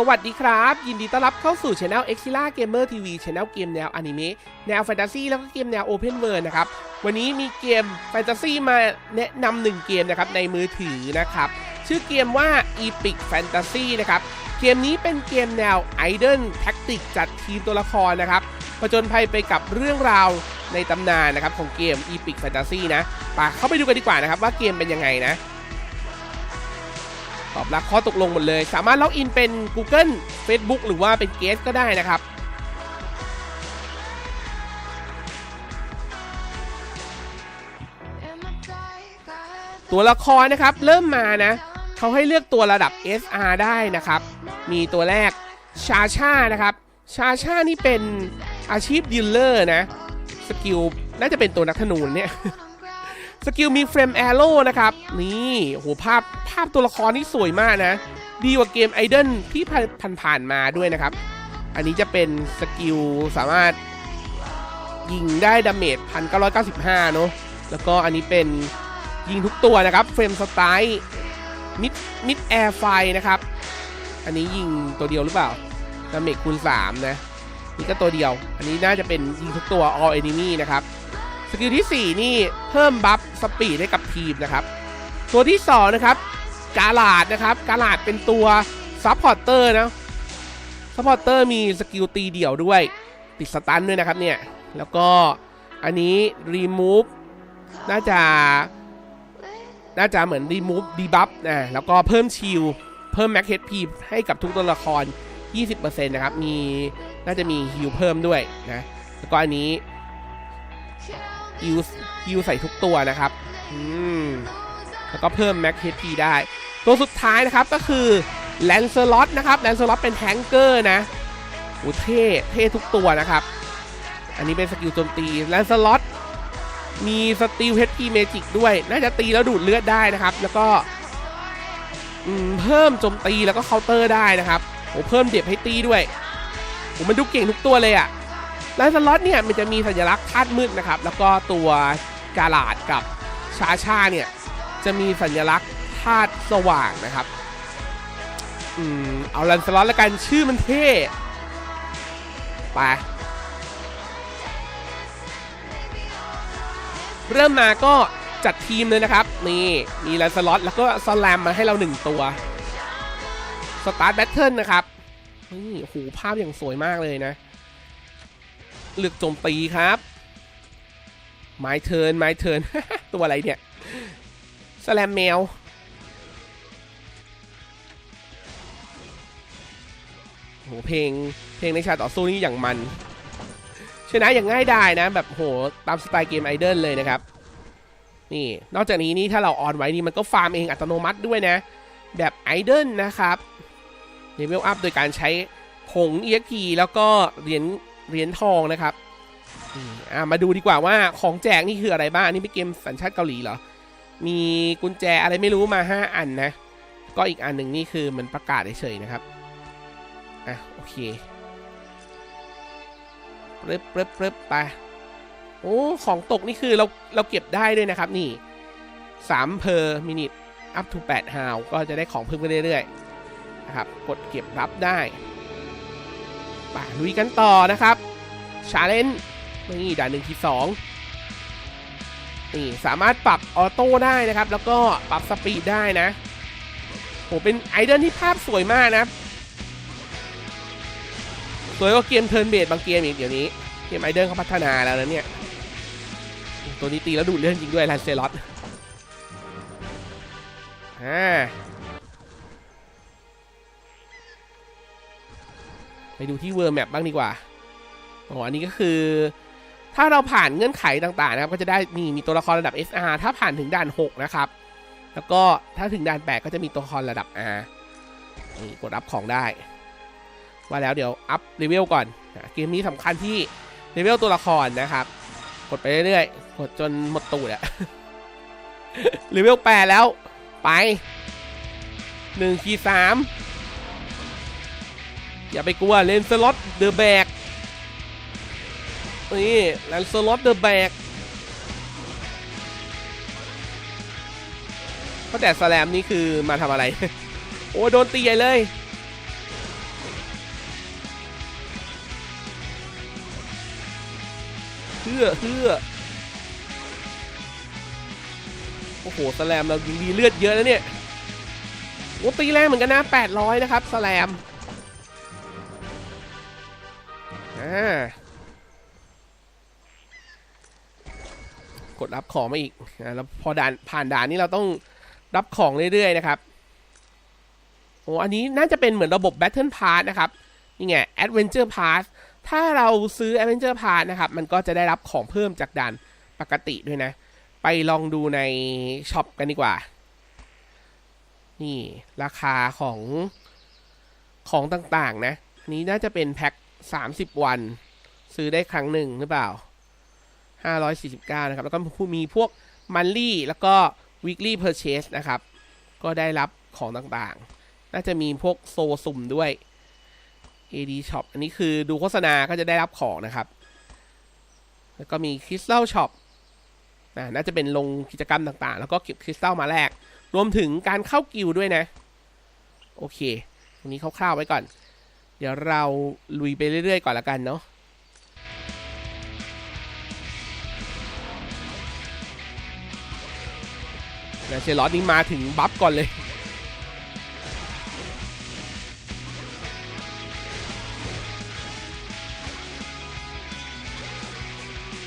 สวัสดีครับ ยินดีต้อนรับเข้าสู่ช anel e x i l a Gamer TV Channel เกมแนวอนิเมะแนวแฟนตาซีแล้วก็เกมแนว Open World นะครับ วันนี้มีเกมแฟนตาซีมาแนะนำหนึ่งเกมนะครับในมือถือนะครับ ชื่อเกมว่า Epic Fantasy นะครับ เกมนี้เป็นเกมแนว Idle Tactic จัดทีมตัวละครนะครับผจญภัยไปกับเรื่องราวในตำนานนะครับของเกม Epic Fantasy นะไปเข้าไปดูกันดีกว่านะครับว่าเกมเป็นยังไงนะ ตอบรับข้อตกลงหมดเลย สามารถล็อกอินเป็น Google Facebook หรือว่าเป็นเกสก็ได้นะครับตัวละครนะครับเริ่มมานะเขาให้เลือกตัวระดับ SR ได้นะครับ มีตัวแรกชาชานะครับ ชาชานี่เป็นอาชีพดีลเลอร์นะ สกิลน่าจะเป็นตัวนักธนูเนี่ย สกิลมีเฟรมแอโร่นะครับ นี่โหภาพภาพตัวละครนี่สวยมากนะ ดีกว่าเกมไอเดนที่ผ่านผ่านๆมาด้วยนะครับ อันนี้จะเป็นสกิลสามารถยิงได้ดาเมจ1995 เนอะแล้วก็อันนี้เป็นยิงทุกตัวนะครับ เฟรมสไตล์มิดมิดแอร์ไฟนะครับ อันนี้ยิงตัวเดียวหรือเปล่าดาเมจคูณ 3 นะ นี่ก็ตัวเดียว อันนี้น่าจะเป็นยิงทุกตัว all enemy นะครับ สกิลที่ 4 นี่เพิ่มบัฟสปีดให้กับทีมนะครับ ตัวที่ 2 นะครับ กาลาดนะครับ กาลาดเป็นตัวซัพพอร์เตอร์นะซัพพอร์เตอร์มีสกิลตีเดี่ยวด้วย ติดสตันด้วยนะครับเนี่ย แล้วก็อันนี้ remove น่าจะน่าจะเหมือน remove debuff นะแล้วก็เพิ่มชิลเพิ่ม max HP ให้กับทุกตัวละคร 20%นะครับ มีน่าจะมีฮิลเพิ่มด้วยนะ แล้วก็อันนี้ ฮิวฮิวใส่ทุกตัวนะครับอืมแล้วก็เพิ่ม Max HP ได้ ตัวสุดท้ายนะครับก็คือแลนเซอร์ลอตนะครับแลนเซอร์ลอตเป็นแทงเกอร์นะโอ้เท่เท่ทุกตัวนะครับ อันนี้เป็นสกิลโจมตีแลนเซอร์ลอตมีสตีล HP Magic ด้วย น่าจะตีแล้วดูดเลือดได้นะครับ แล้วก็อืมเพิ่มโจมตีแล้วก็เคาน์เตอร์ได้นะครับโอ้เพิ่มเด็บให้ตีด้วยโอ้มันดูเก่งทุกตัวเลยอะ่ะ แลนสล็อตเนี่ยมันจะมีสัญลักษณ์ธาตุมืดนะครับ แล้วก็ตัวกาลาดกับชาชาเนี่ยจะมีสัญลักษณ์ธาตุสว่างนะครับอืมเอาแลนสล็อตแล้วกันชื่อมันเท่ไปเริ่มมาก็จัดทีมเลยนะครับ นี่ มีแลนสล็อตแล้วก็สแลมมาให้เราหนึ่งตัวสตาร์ทแบทเทิลนะครับ นี่โอ้โหภาพอย่างสวยมากเลยนะ เลือกโจมตีครับไม้เทินไม้เทิน ตัวอะไรเนี่ยสแลมแมวโหเพลงเพลงในชาต่อสู้นี่อย่างมัน ชนะอย่างง่ายดายนะ แบบโหตามสไตล์เกมไอเดิลเลยนะครับ นี่นอกจากนี้นี่ถ้าเราออนไว้นี่มันก็ฟาร์มเองอัตโนมัติด้วยนะ แบบไอเดิลนะครับเลเวลอัพโดยการใช้ผง EXP แล้วก็เหรียญ เหรียญทองนะครับอ่ามาดูดีกว่าว่าของแจกนี่คืออะไรบ้าง อันนี้เป็นเกมสัญชาติเกาหลีเหรอ มีกุญแจอะไรไม่รู้มา 5 อันนะ ก็อีกอันหนึ่งนี่คือมันประกาศเฉยๆนะครับ อะโอเคปรึบปรึบปรึบไป โอ้ ของตกนี่คือเราเราเก็บได้ด้วยนะครับนี่3 per minute up to 8 how ก็จะได้ของเพิ่มขึ้นเรื่อยๆนะครับ กดเก็บรับได้ ไปลุยกันต่อนะครับชาเลนจ์นี่ด่านหนึ่งที่สองนี่ สามารถปรับออโต้ได้นะครับ แล้วก็ปรับสปีดได้นะโหเป็นไอเดนที่ภาพสวยมากนะสวยกว่าเกมเทิร์นเบสบางเกมอีกเดี๋ยวนี้ เกมไอเดนเขาพัฒนาแล้วนะเนี่ย ตัวนี้ตีแล้วดูเลื่อนจริงด้วยแลนเซลอตอ่า ไปดูที่เวอร์แมปบ้างดีกว่าอ๋ออันนี้ก็คือ ถ้าเราผ่านเงื่อนไขต่างๆนะครับ ก็จะได้มีมีตัวละครระดับ SR ถ้าผ่านถึงด่าน 6 นะครับ แล้วก็ถ้าถึงด่าน 8 ก็จะมีตัวละครระดับ R นี่กดอัพของได้ ว่าแล้วเดี๋ยวอัพเลเวลก่อนเกมนี้สำคัญที่เลเวลตัวละครนะครับ กดไปเรื่อยๆ กดจนหมดตูดอะเลเวล8แล้ว ไป1ขีด3 อย่าไปกลัวเลนสล็อตเดอะแบกนี่เลนสล็อตเดอะแบกเพราะแต่สแลมนี่คือมาทำอะไร โอ้โดนตีใหญ่เลยเพื่อเพื่อโอ้โหสแลมเรายิงดีเลือดเยอะแล้วเนี่ยโอ้ตีแรงเหมือนกันนะ 800 นะครับสแลม กดรับของมาอีกอ่าแล้วพอด่านผ่านด่านนี้เราต้องรับของเรื่อยๆนะครับโอ้อันนี้น่าจะเป็นเหมือนระบบ Battle Pass นะครับนี่ไง Adventure Pass ถ้าเราซื้อ Adventure Pass นะครับ มันก็จะได้รับของเพิ่มจากด่านปกติด้วยนะ ไปลองดูในช็อปกันดีกว่า นี่ราคาของของต่างๆนะนนี้น่าจะเป็นแพ็ค 30วัน ซื้อได้ครั้งหนึ่งหรือเปล่า549นะครับ แล้วก็มีพวก monthly แล้วก็ weekly purchase นะครับ ก็ได้รับของต่างๆ น่าจะมีพวกโซสุ่มด้วย AD Shop อันนี้คือดูโฆษณาก็จะได้รับของนะครับ แล้วก็มี Crystal Shop น่าจะเป็นลงกิจกรรมต่างๆ แล้วก็เก็บคริสตัลมาแลก รวมถึงการเข้ากิลด์ด้วยนะ โอเค ตรงนี้คร่าวๆไว้ก่อน เดี๋ยวเราลุยไปเรื่อยๆก่อนละกันเนาะแล้วเชลลอตนี่มาถึงบัฟก่อนเลย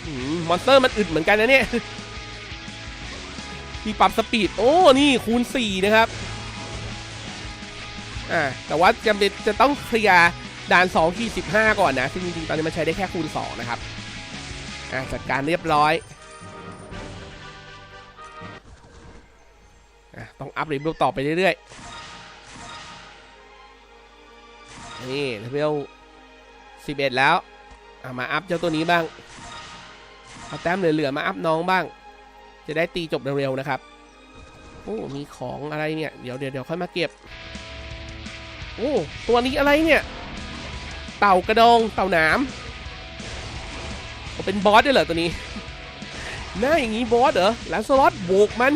อมมอนสเตอร์มันอึดเหมือนกันนะเนี่ย มีปรับสปีด โอ้ นี่คูณ 4 นะครับ อ่าแต่ว่าจำเป็นจะต้องเคลียร์ด่าน2ขีด15 ก่อนนะ ซึ่งจริงๆ ตอนนี้มันใช้ได้แค่คูณ 2 นะครับ อ่าจัดการเรียบร้อยอะต้องอัพเลเวลต่อไปเรื่อยๆ นี่เลเวล11 แล้วอะมาอัพเจ้าตัวนี้บ้าง เอาแต้มเหลือๆ มาอัพน้องบ้าง จะได้ตีจบเร็วๆ นะครับ โอ้ มีของอะไรเนี่ย เดี๋ยวเดี๋ยวเดี๋ยวค่อยมาเก็บ โอ้ ตัวนี้อะไรเนี่ย เต่ากระดอง เต่าหนามเป็นบอสด้วยเหรอตัวนี้ หน้าอย่างนี้บอสเหรอแลนสล็อตโบกมัน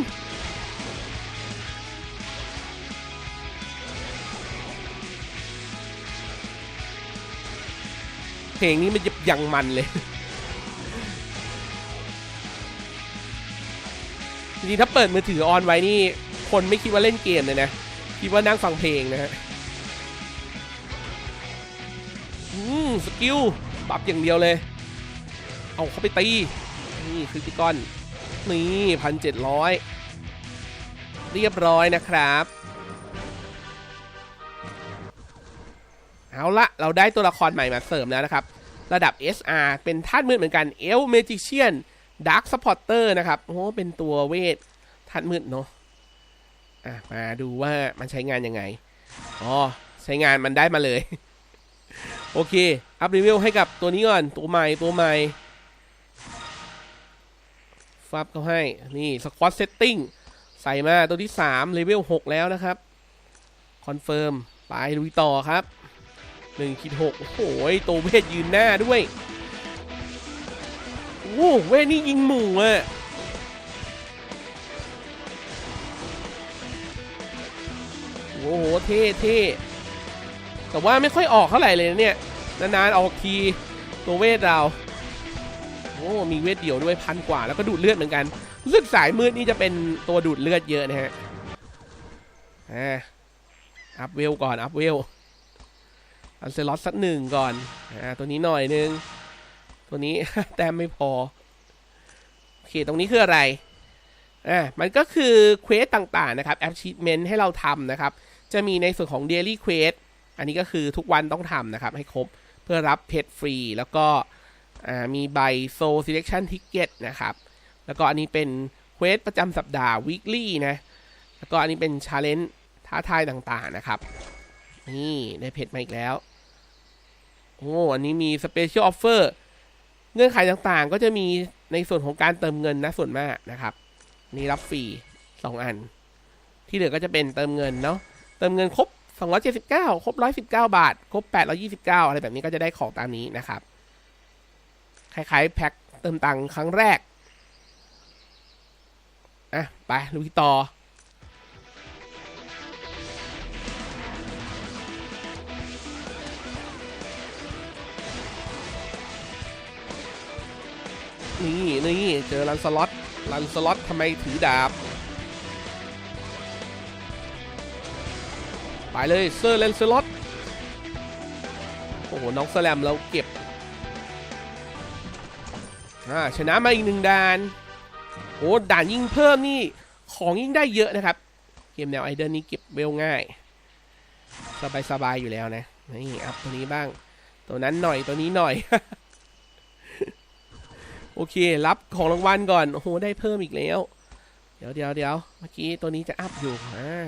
เพลงนี้มันจะยังมันเลยจริงๆถ้าเปิดมือถือออนไว้นี่ คนไม่คิดว่าเล่นเกมเลยนะ คิดว่านั่งฟังเพลงนะฮะ อืมสกิลปรับอย่างเดียวเลย เอาเข้าไปตี นี่คือติกอน นี่พันเจ็ดร้อยเรียบร้อยนะครับ เอาละเราได้ตัวละครใหม่มาเสริมแล้วนะครับ ระดับ SR เป็นธาตุมืดเหมือนกันเอลเมจิเชียนดาร์ s สปอร์เตอร์นะครับ โอ้เป็นตัวเวทธาตุมืดเนาะอะมาดูว่ามันใช้งานยังไง อ๋อ ใช้งานมันได้มาเลย โอเค อัพรีวิวให้กับตัวนี้ก่อน ตัวใหม่ ตัวใหม่ ฟับเขาให้ นี่สควอตเซตติ้งใส่มาตัวที่ 3 เลเวล 6 แล้วนะครับ คอนเฟิร์ม ไปลุยต่อครับ1คิด6โอ้โหตัวเวทยืนหน้าด้วย โอ้เวทนี่ยิงหมู่อะโอ้โห เท่เท่แต่ว่าไม่ค่อยออกเท่าไหร่เลยเนี่ย นานๆออกทีตัวเวทเรา โอ้มีเวทเดี่ยวด้วยพันกว่าแล้วก็ดูดเลือดเหมือนกันรู้สึกสายมืดนี่จะเป็นตัวดูดเลือดเยอะนะฮะอ่าอัพเวลก่อนอัพเวลอันเซลอตสักหนึ่งก่อนอ่าตัวนี้หน่อยนึง ตัวนี้แต้มไม่พอโอเคตรงนี้คืออะไรอ่ามันก็คือเควสต่างๆนะครับ achievement ให้เราทำนะครับ จะมีในส่วนของ daily quest อันนี้ก็คือทุกวันต้องทำนะครับ ให้ครบ เพื่อรับเพชรฟรี แล้วก็มีใบ soul selection ticket นะครับ แล้วก็อันนี้เป็นเควสประจำสัปดาห์ weekly นะ แล้วก็อันนี้เป็น challenge ท้าทายต่างๆนะครับ นี่ได้เพชรมาอีกแล้ว โอ้อันนี้มี special offer เงื่อนไขต่างๆ ก็จะมีในส่วนของการเติมเงินนะส่วนมากนะครับ นี่รับฟรี 2 อัน ที่เหลือก็จะเป็นเติมเงินเนาะ เติมเงินครบ 279 ครบ 119 บาท ครบ 829 อะไรแบบนี้ก็จะได้ของตามนี้นะครับ คล้ายๆ แพ็คเติมตังค์ครั้งแรก อะ ไปลุยต่อ นี่นี่เจอลันสล็อตลันสล็อตทำไมถือดาบ ไปเลยเซอร์เลนสล็อตโอ้โห น้องสแลมเราเก็บชนะมาอีกหนึ่งด่าน โอ้ด่านยิ่งเพิ่มนี่ ของยิ่งได้เยอะนะครับ เกมแนวไอเดนนี้เก็บเวลง่าย สบายสบายอยู่แล้วนะ นี่อัพตัวนี้บ้าง ตัวนั้นหน่อยตัวนี้หน่อย โอเค รับของรางวัลก่อน โอ้โห ได้เพิ่มอีกแล้ว เดี๋ยวเดี๋ยวเดี๋ยวเมื่อกี้ตัวนี้จะอัพอยู่อ่า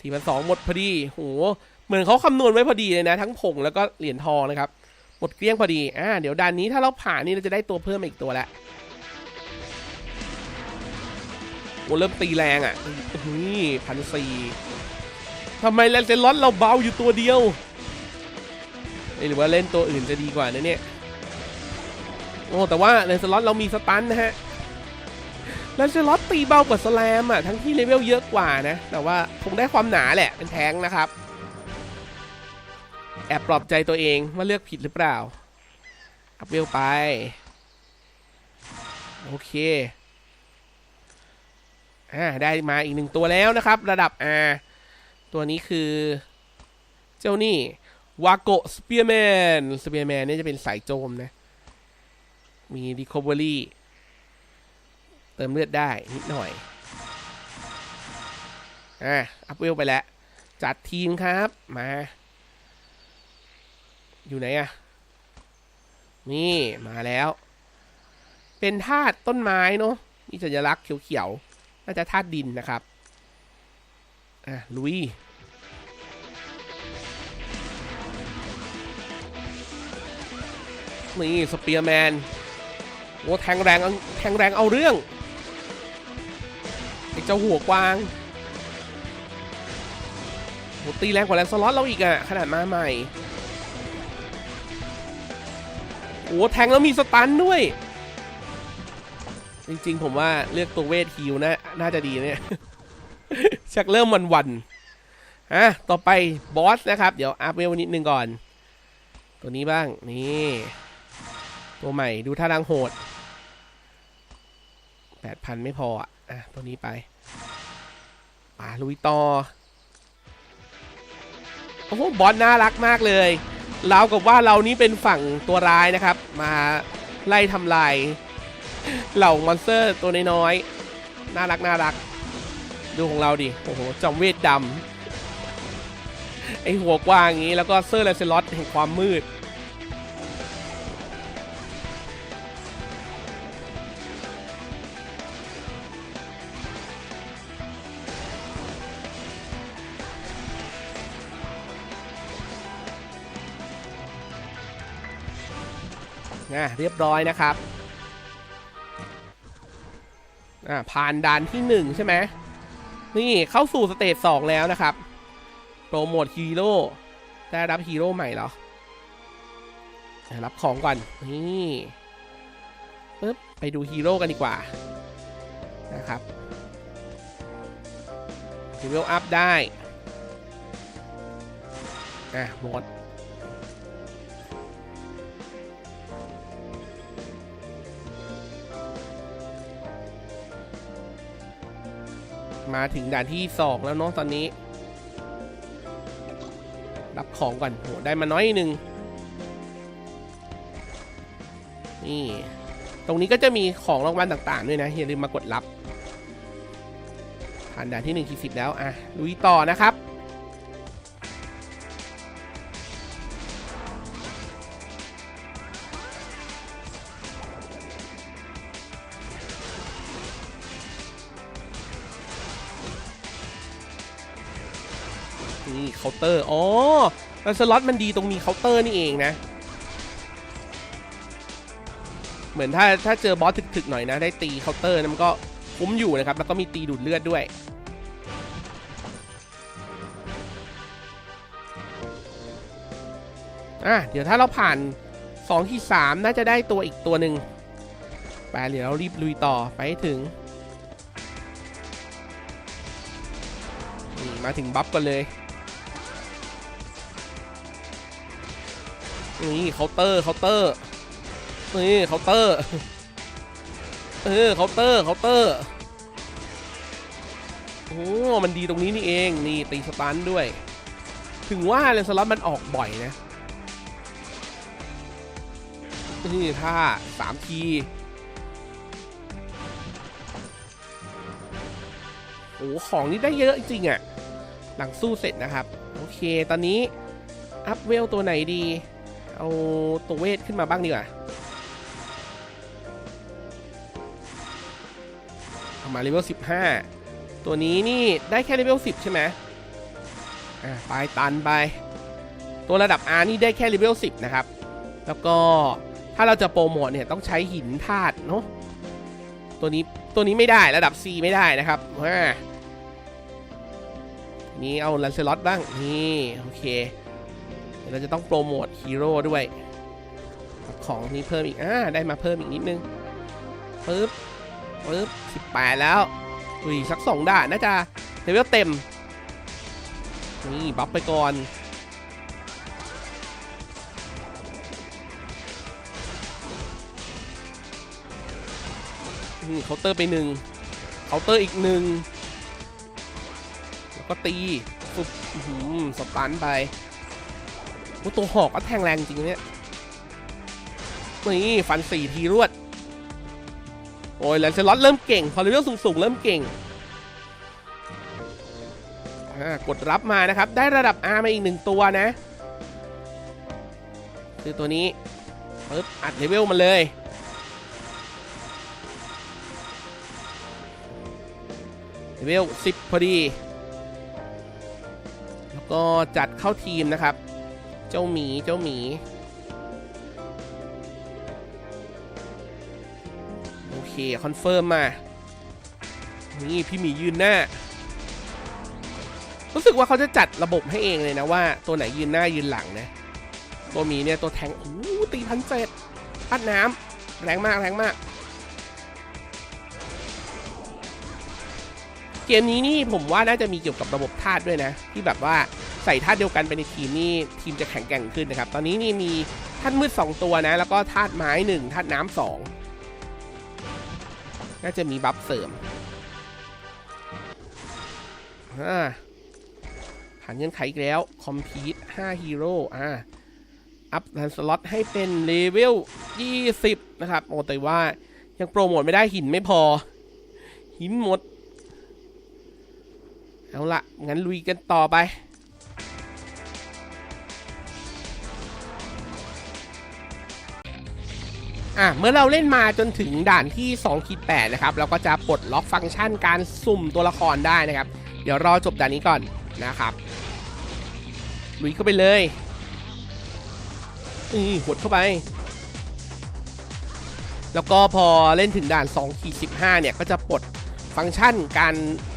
สี่พันสองหมดพอดีโหเหมือนเขาคำนวณไว้พอดีเลยนะ ทั้งผงแล้วก็เหรียญทองนะครับ หมดเกลี้ยงพอดี อ่า เดี๋ยวด่านนี้ถ้าเราผ่านนี่เราจะได้ตัวเพิ่มอีกตัวละโอ้เริ่มตีแรงอะนี่พันสี่ทำไมแลนเซลอตเราเบาอยู่ตัวเดียว หรือว่าเล่นตัวอื่นจะดีกว่านะเนี่ย โอ้ แต่ว่าแลนเซลอตเรามีสตันนะฮะ ลนเซลอตตีเบากว่าสแลมอะทั้งที่เลเวลเยอะกว่านะ แต่ว่าคงได้ความหนาแหละเป็นแท้งนะครับ แอบปลอบใจตัวเองว่าเลือกผิดหรือเปล่าอัพเวลไป โอเคอ่าได้มาอีกหนึ่งตัวแล้วนะครับ ระดับ R ตัวนี้คือ เจ้านี่วาโกสเปียร์แมนสเปียร์แมนนี่จะเป็นสายโจมนะ มี Recovery เติมเลือดได้นิดหน่อยอะอัพเวลไปแล้ว จัดทีมครับมา อยู่ไหนอะนี่มาแล้ว เป็นธาตุต้นไม้เนาะมีสัญลักษณ์เขียวๆน่าจะธาตุดินนะครับอะลุยนี่สเปียร์แมนโอ้แทงแรงแทงแรงเอาเรื่อง ไอ้เจ้าหัวกวางโหตีแรงกว่าแรงสล็อตเราอีกอะขนาดมาใหม่โอ้แทงแล้วมีสตันด้วย จริงๆ ผมว่าเลือกตัวเวทฮิวนะน่าจะดีเนี่ย ชักเริ่มวันวันๆอะต่อไปบอสนะครับ เดี๋ยวอัพเวลนิดนึงก่อน ตัวนี้บ้าง นี่ ตัวใหม่ดูท่าทางโหดแปดพันไม่พออะ อะ ตัวนี้ไปป่าลุยต่อ โอ้โห บอสน่ารักมากเลยเรากับว่าเรานี้เป็นฝั่งตัวร้ายนะครับ มาไล่ทำลายเหล่ามอนสเตอร์ตัวน้อยๆ น่ารักน่ารัก ดูของเราดิ โอ้โห จอมเวทดำไอหัวกว้างอย่างนี้ แล้วก็เซอร์แลเซลอตแห่งความมืด อะเรียบร้อยนะครับอ่าผ่านด่านที่หนึ่งใช่ไหมนี่เข้าสู่สเตจสองแล้วนะครับ โปรโมทฮีโร่ได้รับฮีโร่ใหม่เหรอรับของก่อน นี่ปึ๊บไปดูฮีโร่กันดีกว่านะครับฮีโร่อัพได้อะหมด มาถึงด่านที่สองแล้วเนาะตอนนี้ รับของก่อนโหได้มาน้อยหนึ่งนี่ตรงนี้ก็จะมีของรางวัลต่างๆ ด้วยนะอย่าลืมมากดรับผ่านด่านที่1นึ่งที่สิบแล้วอะลุยต่อนะครับ เตอร์ อ๋อแล้วสล็อตมันดีตรงมีเคาน์เตอร์นี่เองนะ เหมือนถ้าถ้าเจอบอสถึกๆหน่อยนะ ได้ตีเคาน์เตอร์นะมันก็คุ้มอยู่นะครับ แล้วก็มีตีดูดเลือดด้วย อะ เดี๋ยวถ้าเราผ่าน2ที่3น่าจะได้ตัวอีกตัวหนึ่งไปเดี๋ยวเรารีบลุยต่อไปให้ถึงมาถึงบัฟกันเลย นี่เคาน์เตอร์เคาน์เตอร์นี่เคาน์เตอร์เออเคาน์เตอร์เคาน์เตอร์โอ้มันดีตรงนี้นี่เองนี่ตีสตันด้วย ถึงว่าเลนสล็อตมันออกบ่อยนะนี่ท่าสามทีโอ้ของนี่ได้เยอะจริงๆอะหลังสู้เสร็จนะครับ โอเค ตอนนี้ อัพเวลตัวไหนดี เอาตัวเวทขึ้นมาบ้างดีกว่าเอามาเลเวล15 ตัวนี้นี่ได้แค่เลเวล10 ใช่ไหมอ่าไปตันไป ตัวระดับ R นี่ได้แค่เลเวล10 นะครับ แล้วก็ถ้าเราจะโปรโมทเนี่ยต้องใช้หินธาตุเนาะตัวนี้ตัวนี้ไม่ได้ระดับ C ไม่ได้นะครับอ่านี่เอาลันเซลอตบ้าง นี่ โอเค เราจะต้องโปรโมทฮีโร่ด้วยของนี้เพิ่มอีก อ่า ได้มาเพิ่มอีกนิดนึงปึ๊บปึ๊บสิบแปดแล้ว อุ้ย สักสองด่านน่าจะเลเวลเต็ม นี่ บัฟไปก่อน นี่เคาน์เตอร์ไปหนึ่งเคาน์เตอร์อีกหนึ่ง แล้วก็ตีปุ๊บสตันไป ตัวหอกก็แทงแรงจริงเนี่ยนี่ฟันสี่ทีรวด โอ้ยแลนเซลอตเริ่มเก่ง พอเลเวลสูงๆ เริ่มเก่งกดรับมานะครับ ได้ระดับ R มาอีกหนึ่งตัวนะ คือตัวนี้ปึ๊บอัดเลเวลมาเลยเลเวล10 พอดี แล้วก็จัดเข้าทีมนะครับ เจ้าหมีเจ้าหมีโอเค คอนเฟิร์มมา นี่ พี่หมียืนหน้า รู้สึกว่าเขาจะจัดระบบให้เองเลยนะว่า ตัวไหนยืนหน้ายืนหลังนะ ตัวหมีเนี่ย ตัวแทงโอ้โหตีพันเจ็ดพัดน้ำแรงมากแรงมาก เกมนี้นี่ผมว่าน่าจะมีเกี่ยวกับระบบธาตุด้วยนะ ที่แบบว่า ใส่ธาตุเดียวกันไปในทีมนี่ทีมจะแข็งแกร่งขึ้นนะครับ ตอนนี้นี่มีธาตุมืด 2 ตัวนะ แล้วก็ธาตุไม้1ธาตุน้ำสองน่าจะมีบัฟเสริมผ่านเงื่อนไขอีกแล้วคอมพีท5ฮีโร่อ่าอัพลันสล็อตให้เป็นเลเวล 20 นะครับโอ้แต่ว่ายังโปรโมทไม่ได้หินไม่พอ หินหมด เอาละงั้นลุยกันต่อไป อะเมื่อเราเล่นมาจนถึงด่านที่2ขีด8นะครับเราก็จะปลดล็อกฟังก์ชันการสุ่มตัวละครได้นะครับ เดี๋ยวรอจบด่านนี้ก่อนนะครับลุยเข้าไปเลยอือหดเข้าไป แล้วก็พอเล่นถึงด่าน2ขีด15เนี่ยก็จะปลดฟังก์ชันการ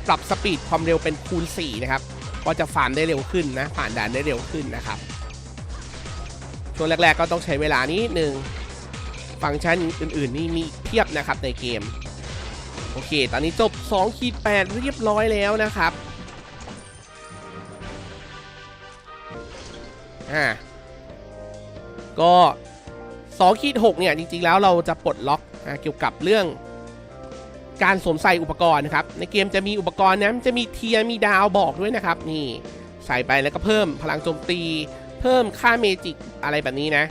ปรับสปีดความเร็วเป็นคูณ4นะครับก็จะฟาร์มได้เร็วขึ้นนะผ่านด่านได้เร็วขึ้นนะครับช่วงแรก ๆ ก็ต้องใช้เวลานิดนึง ฟังก์ชันอื่นๆนี่มีเทียบนะครับในเกม โอเค ตอนนี้จบ2ขีด8เรียบร้อยแล้วนะครับอ่าก็2ขีด6เนี่ยจริงๆแล้วเราจะปลดล็อกอเกี่ยวกับเรื่องการสวมใส่อุปกรณ์นะครับ ในเกมจะมีอุปกรณ์นะจะมีเทียมีดาวบอกด้วยนะครับ นี่ใส่ไปแล้วก็เพิ่มพลังโจมตี เพิ่มค่าเมจิกอะไรแบบนี้นะ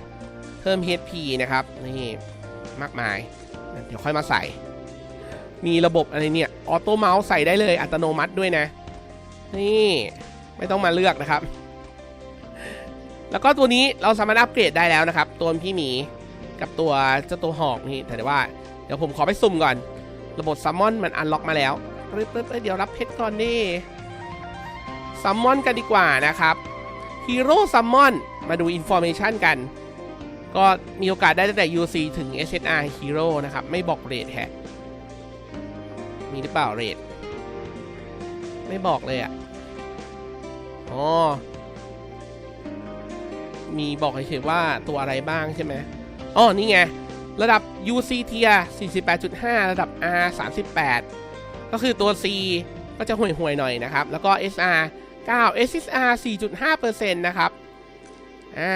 เพิ่ม HP นะครับนี่มากมาย เดี๋ยวค่อยมาใส่ มีระบบอะไรเนี่ยออโต้เมาส์ใส่ได้เลยอัตโนมัติด้วยนะ นี่ไม่ต้องมาเลือกนะครับ แล้วก็ตัวนี้เราสามารถอัปเกรดได้แล้วนะครับ ตัวพี่หมีกับตัวเจ้าตัวหอกนี่แต่ว่า เดี๋ยวผมขอไปสุ่มก่อน ระบบซัมมอนมันอันล็อกมาแล้วปึ๊บปึ๊บเดี๋ยวรับเพชรก่อนดิซัมมอนกันดีกว่านะครับฮีโร่ซัมมอนมาดูอินโฟ a t ชันกัน ก็มีโอกาสได้ตั้งแต่ UC ถึง SSR Hero นะครับ ไม่บอกเรทแฮะ มีหรือเปล่าเรทไม่บอกเลยอะอ๋อ มีบอกเฉยๆว่าตัวอะไรบ้างใช่ไหมอ๋อ นี่ไง ระดับ UC Tier 48.5 ระดับ R 38 ก็คือตัว C ก็จะห่วยๆหน่อยนะครับ แล้วก็ SR 9 SSR 4.5%นะครับ อ่า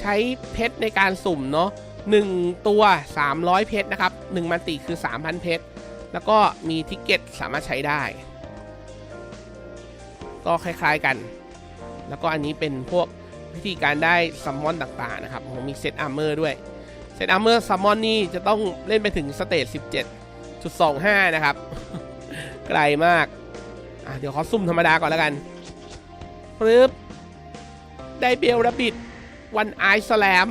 ใช้เพชรในการสุ่มเนาะ1ตัว 300 เพชรนะครับ1มันติคือ 3,000 เพชร แล้วก็มีทิกเก็ตสามารถใช้ได้ ก็คล้ายๆกัน แล้วก็อันนี้เป็นพวกวิธีการได้ซัมมอนต่างๆนะครับผมมีเซตอาร์เมอร์ด้วยเซตอาร์เมอร์ซัมมอนนี่จะต้องเล่นไปถึงสเตจ17.25 นะครับ ไกลมาก เดี๋ยวขอซุ่มธรรมดาก่อนแล้วกันปึ๊บได้เบลระบิด วันไอสแลม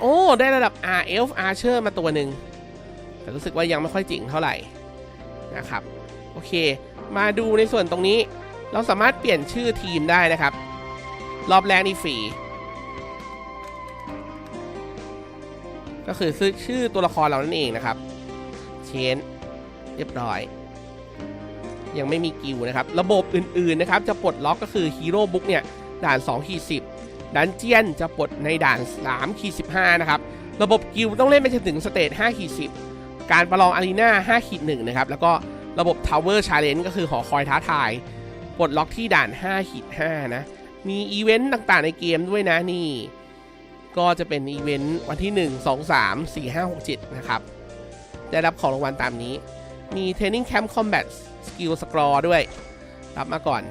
โอ้ ได้ระดับ R Elf Archer มาตัวหนึ่ง แต่รู้สึกว่ายังไม่ค่อยจริงเท่าไหร่นะครับ โอเค มาดูในส่วนตรงนี้ เราสามารถเปลี่ยนชื่อทีมได้นะครับ รอบแรกนี่ฟรีก็คือซื้อชื่อตัวละครเรานั่นเองนะครับ เชนเรียบร้อย ยังไม่มีกิลด์นะครับ ระบบอื่นๆนะครับ จะปลดล็อกก็คือฮีโร่บุ๊กเนี่ย ด่าน2ขีด10 ดันเจียนจะปลดในด่าน3ขีด15 นะครับ ระบบกิลต้องเล่นไปจนถึงสเตจ5ขีด10 การประลองอารีนา5ขีด1นะครับ แล้วก็ระบบทาวเวอร์ชาเลนจ์ก็คือหอคอยท้าทาย ปลดล็อกที่ด่าน5ขีด5นะ มีอีเวนต์ต่างๆในเกมด้วยนะนี่ ก็จะเป็นอีเวนต์วันที่ 1 2 3 4 5 6 7 นะครับ ได้รับของรางวัลตามนี้ มี Training Camp Combat Skill Score ด้วย รับมาก่อน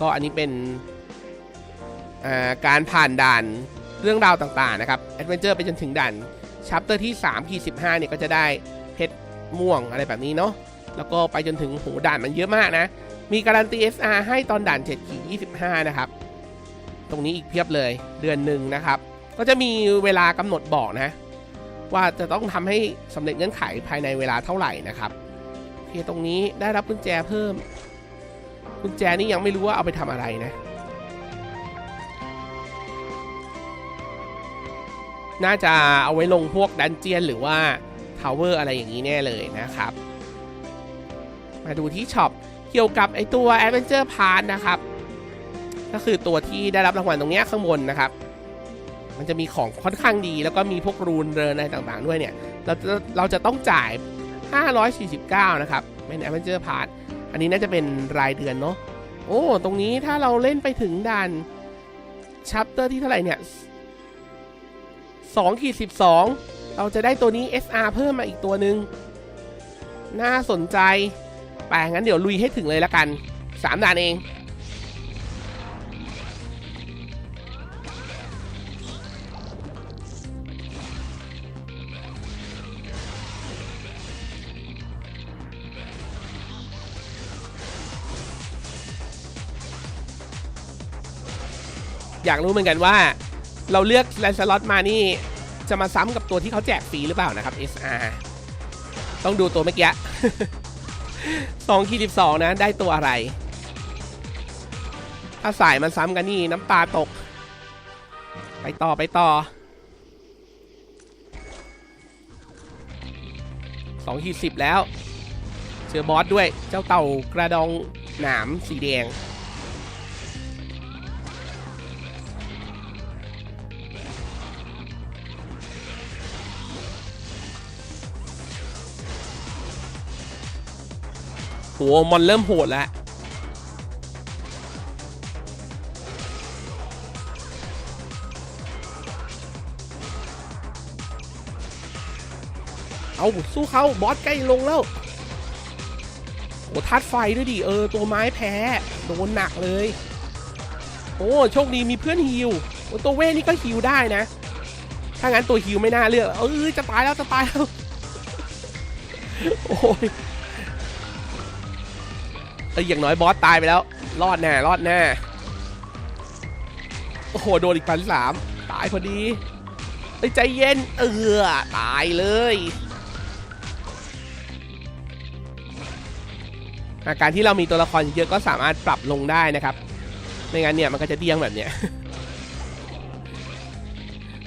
ก็อันนี้เป็น การผ่านด่านเรื่องราวต่างๆนะครับ Adventure ไปจนถึงด่านชัปเตอร์ที่3ขีด15เนี่ยก็จะได้เพชรม่วงอะไรแบบนี้เนาะแล้วก็ไปจนถึงโหด่านมันเยอะมากนะ มีการันตี SR ให้ตอนด่าน7ขีด25 นะครับ ตรงนี้อีกเพียบเลยเดือนหนึ่งนะครับ ก็จะมีเวลากำหนดบอกนะ ว่าจะต้องทำให้สำเร็จเงื่อนไขภายในเวลาเท่าไหร่นะครับโอเคตรงนี้ได้รับกุญแจเพิ่มกุญแจนี่ยังไม่รู้ว่าเอาไปทำอะไรนะ น่าจะเอาไว้ลงพวกดันเจียนหรือว่าทาวเวอร์อะไรอย่างนี้แน่เลยนะครับ มาดูที่ช็อปเกี่ยวกับไอตัว Adventure Pass นะครับ ก็คือตัวที่ได้รับรางวัลตรงเนี้ยข้างบนนะครับ มันจะมีของค่อนข้างดีแล้วก็มีพวกรูนเรนอะไรต่างๆด้วยเนี่ย เราจะเราจะต้องจ่าย 549 นะครับ เป็น Adventure Pass อันนี้น่าจะเป็นรายเดือนเนาะ โอ้ ตรงนี้ถ้าเราเล่นไปถึงด่านชัปเตอร์ที่เท่าไหร่เนี่ย 2ขีด12 เราจะได้ตัวนี้ SR เพิ่มมาอีกตัวหนึ่งน่าสนใจไปงั้นเดี๋ยวลุยให้ถึงเลยละกัน 3 ด่านเองอยากรู้เหมือนกันว่า เราเลือกแลนสล็อตมานี่จะมาซ้ำกับตัวที่เขาแจกฟรีหรือเปล่านะครับ SR ต้องดูตัวเมื่อกี้2ขีด12นะ ได้ตัวอะไร ถ้าสายมันซ้ำกันนี่น้ำตาตก ไปต่อไปต่อ2ขีด10แล้ว เจอบอสด้วยเจ้าเต่ากระดองหนามสีแดง มอนเริ่มโหดแล้วเอาสู้เขาบอสใกล้ลงแล้วโอ้ทัดไฟด้วยดิเออ ตัวไม้แพ้โดนหนักเลย โอ้โชคดีมีเพื่อนฮิวโอ้ตัวเว่นี่ก็ฮิวได้นะ ถ้างั้นตัวฮิวไม่น่าเลือก เออจะตายแล้วจะตายแล้ว โอ้ย เอ้ยอย่างน้อยบอสตายไปแล้ว รอดแน่รอดแน่โอ้โหโดนอีกพันสามตายพอดีเอ้ยใจเย็นเออตายเลยอาการที่เรามีตัวละครเยอะก็สามารถปรับลงได้นะครับ ไม่งั้นเนี่ยมันก็จะเดี้ยงแบบเนี้ย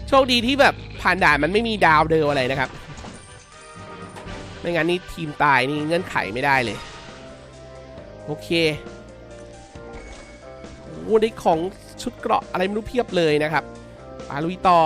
โชคดีที่แบบผ่านด่านมันไม่มีดาวเดิมอะไรนะครับ ไม่งั้นนี่ทีมตายนี่เงื่อนไขไม่ได้เลย โอเคโอ้ได้ของชุดเกราะอะไรไม่รู้เพียบเลยนะครับปาลุยต่อ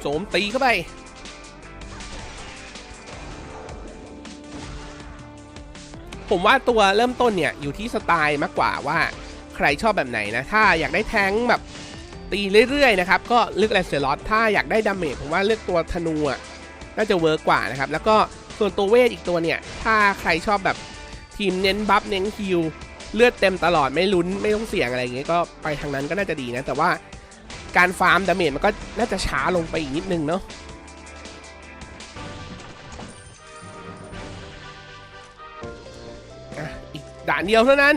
โจมตีเข้าไป ผมว่าตัวเริ่มต้นเนี่ยอยู่ที่สไตล์มากกว่าว่าใครชอบแบบไหนนะ ถ้าอยากได้แทงแบบตีเรื่อยๆนะครับ ก็เลือกแลนเซลอตถ้าอยากได้ดาเมจผมว่าเลือกตัวธนูน่าจะเวิร์กกว่านะครับ แล้วก็ส่วนตัวเวทอีกตัวเนี่ย ถ้าใครชอบแบบทีมเน้นบัฟเน้นฮิลเลือดเต็มตลอดไม่ลุ้นไม่ต้องเสี่ยงอะไรอย่างเงี้ยก็ไปทางนั้นก็น่าจะดีนะ แต่ว่าการฟาร์มดาเมจมันก็น่าจะช้าลงไปอีกนิดนึงเนาะ ด่านเดียวเท่านั้น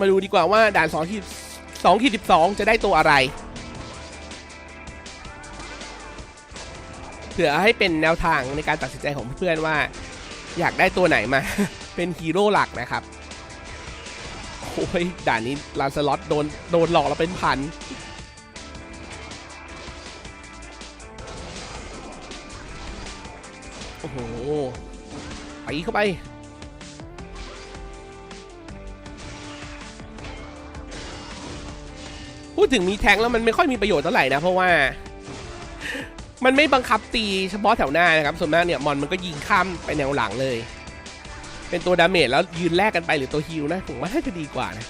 มาดูดีกว่าว่าด่าน2ที่2ที่12 จะได้ตัวอะไร เผื่อให้เป็นแนวทางในการตัดสินใจของเพื่อนว่า อยากได้ตัวไหนมา เป็นฮีโร่หลักนะครับ โอ้ย ด่านนี้ลานสล็อตโดนโดนหลอกเราเป็นพันโอ้โหไปเข้าไป ดถึงมีแทงแล้วมันไม่ค่อยมีประโยชน์เท่าไหร่นะ เพราะว่า มันไม่บังคับตีเฉพาะแถวหน้านะครับส่วนมากเนี่ยมอนมันก็ยิงข้ามไปแนวหลังเลย เป็นตัวดาเมจแล้วยืนแลกกันไปหรือตัวฮิลนะผมว่าน่าจะดีกว่านะ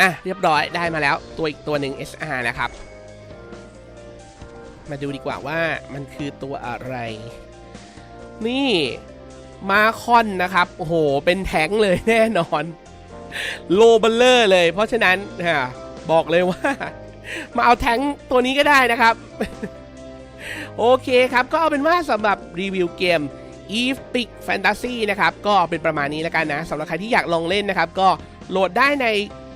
อะเรียบร้อยได้มาแล้วตัวอีกตัวหนึ่ง SR นะครับ มาดูดีกว่าว่ามันคือตัวอะไร นี่มาคอนนะครับโอ้โหเป็นแท้งเลยแน่นอน โลเบลเลอร์เลย เพราะฉะนั้นฮะบอกเลยว่า มาเอาแท้งตัวนี้ก็ได้นะครับ โอเคครับ ก็เอาเป็นว่าสำหรับรีวิวเกม Eve p i c Fantasy นะครับ ก็เป็นประมาณนี้แล้วกันนะสำหรับใครที่อยากลองเล่นนะครับ ก็โหลดได้ใน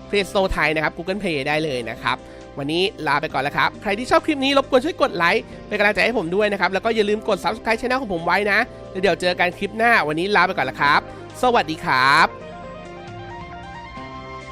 Play Store ไทยนะครับ Google Play ได้เลยนะครับ วันนี้ลาไปก่อนแล้วครับ ใครที่ชอบคลิปนี้รบกวนช่วยกดไลค์เป็นกำลังใจให้ผมด้วยนะครับ แล้วก็อย่าลืมกด Subscribe Channel ของผมไว้นะแล้วเดี๋ยวเจอกันคลิปหน้าวันนี้ลาไปก่อนแล้วครับ สวัสดีครับ